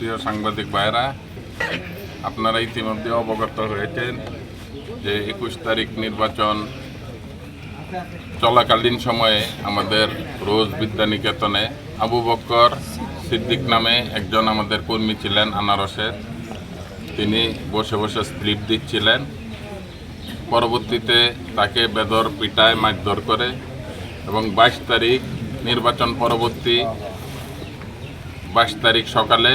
প্রিয় সাংবাদিক ভাইরা, আপনারা ইতিমধ্যে অবগত হয়েছেন যে একুশ তারিখ নির্বাচন চলাকালীন সময়ে আমাদের রোজ বিদ্যানিকেতনে আবু বক্কর সিদ্দিক নামে একজন আমাদের কর্মী ছিলেন আনারসের তিনি বসে বসে স্লিপ দিচ্ছিলেন। পরবর্তীতে তাকে বেদর পিটায় মারধর করে এবং বাইশ তারিখ নির্বাচন পরবর্তী বাইশ তারিখ সকালে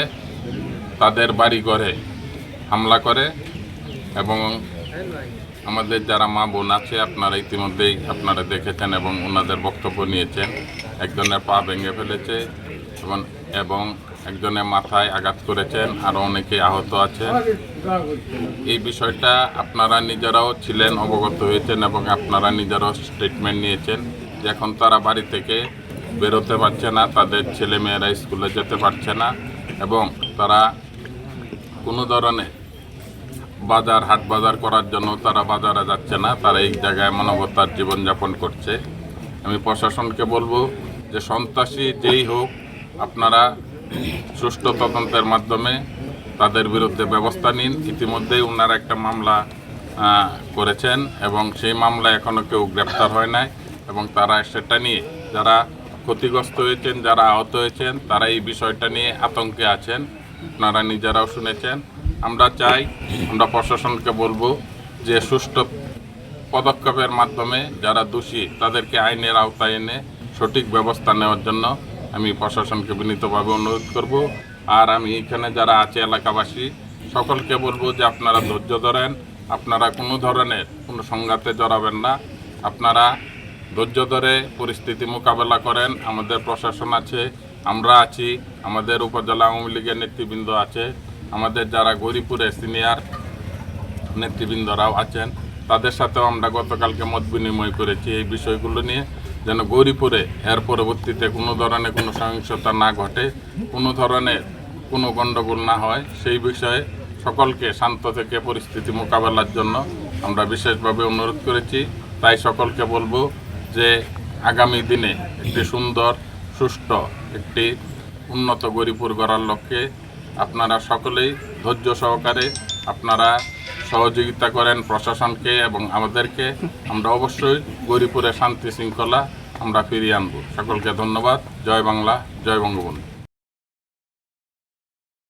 তাদের বাড়ি ঘরে হামলা করে এবং আমাদের যারা মা বোন আছে আপনারা ইতিমধ্যেই আপনারা দেখেছেন এবং ওনাদের বক্তব্য নিয়েছেন। একজনের পা ভেঙে ফেলেছে এবং এবং একজনের মাথায় আঘাত করেছেন আরও অনেকে আহত আছেন। এই বিষয়টা আপনারা নিজেরাও ছিলেন, অবগত হয়েছেন এবং আপনারা নিজেরাও স্টেটমেন্ট নিয়েছেন যে এখন তারা বাড়ি থেকে বেরোতে পারছে না, তাদের ছেলেমেয়েরা স্কুলে যেতে পারছে না এবং তারা কোনো ধরনের বাজার, হাট বাজার করার জন্য তারা বাজারে যাচ্ছে না। তারা এই জায়গায় মানবতার জীবনযাপন করছে। আমি প্রশাসনকে বলব যে সন্ত্রাসী যেই হোক, আপনারা সুষ্ঠু তদন্তের মাধ্যমে তাদের বিরুদ্ধে ব্যবস্থা নিন। ইতিমধ্যেই ওনারা একটা মামলা করেছেন এবং সেই মামলা এখনও কেউ গ্রেপ্তার হয় নাই এবং তারা সেটা নিয়ে যারা ক্ষতিগ্রস্ত হয়েছেন, যারা আহত হয়েছেন, তারা এই বিষয়টা নিয়ে আতঙ্কে আছেন। আপনারা নিজেরাও শুনেছেন। আমরা চাই, আমরা প্রশাসনকে বলব যে সুষ্ঠু পদক্ষেপের মাধ্যমে যারা দোষী, তাদেরকে আইনের আওতায় এনে সঠিক ব্যবস্থা নেওয়ার জন্য আমি প্রশাসনকে বিনীতভাবে অনুরোধ করব। আর আমি এখানে যারা আছে এলাকাবাসী, সকলকে বলব যে আপনারা ধৈর্য ধরেন। আপনারা কোনো ধরনের কোনো সংঘাতে জড়াবেন না। আপনারা ধৈর্য ধরে পরিস্থিতি মোকাবেলা করেন। আমাদের প্রশাসন আছে আমরা আছি, আমাদের উপজেলা আওয়ামী লীগের নেতৃবৃন্দ আছে, আমাদের যারা গরিপুরে সিনিয়র নেতৃবৃন্দরাও আছেন, তাদের সাথেও আমরা গতকালকে মত বিনিময় করেছি এই বিষয়গুলো নিয়ে, যেন গৌরীপুরে এর পরবর্তীতে কোনো ধরনের কোনো সহিংসতা না ঘটে, কোনো ধরনের কোনো গণ্ডগোল না হয়, সেই বিষয়ে সকলকে শান্ত থেকে পরিস্থিতি মোকাবেলার জন্য আমরা বিশেষভাবে অনুরোধ করেছি। তাই সকলকে বলব যে আগামী দিনে একটি সুন্দর সুষ্ঠু একটি উন্নত গরিপুর গড়ার লক্ষ্যে আপনারা সকলেই ধৈর্য সহকারে আপনারা সহযোগিতা করেন প্রশাসনকে এবং আমাদেরকে। আমরা অবশ্যই গরিপুরে শান্তি শৃঙ্খলা আমরা ফিরিয়ে আনব। সকলকে ধন্যবাদ। জয় বাংলা, জয় বঙ্গবন্ধু।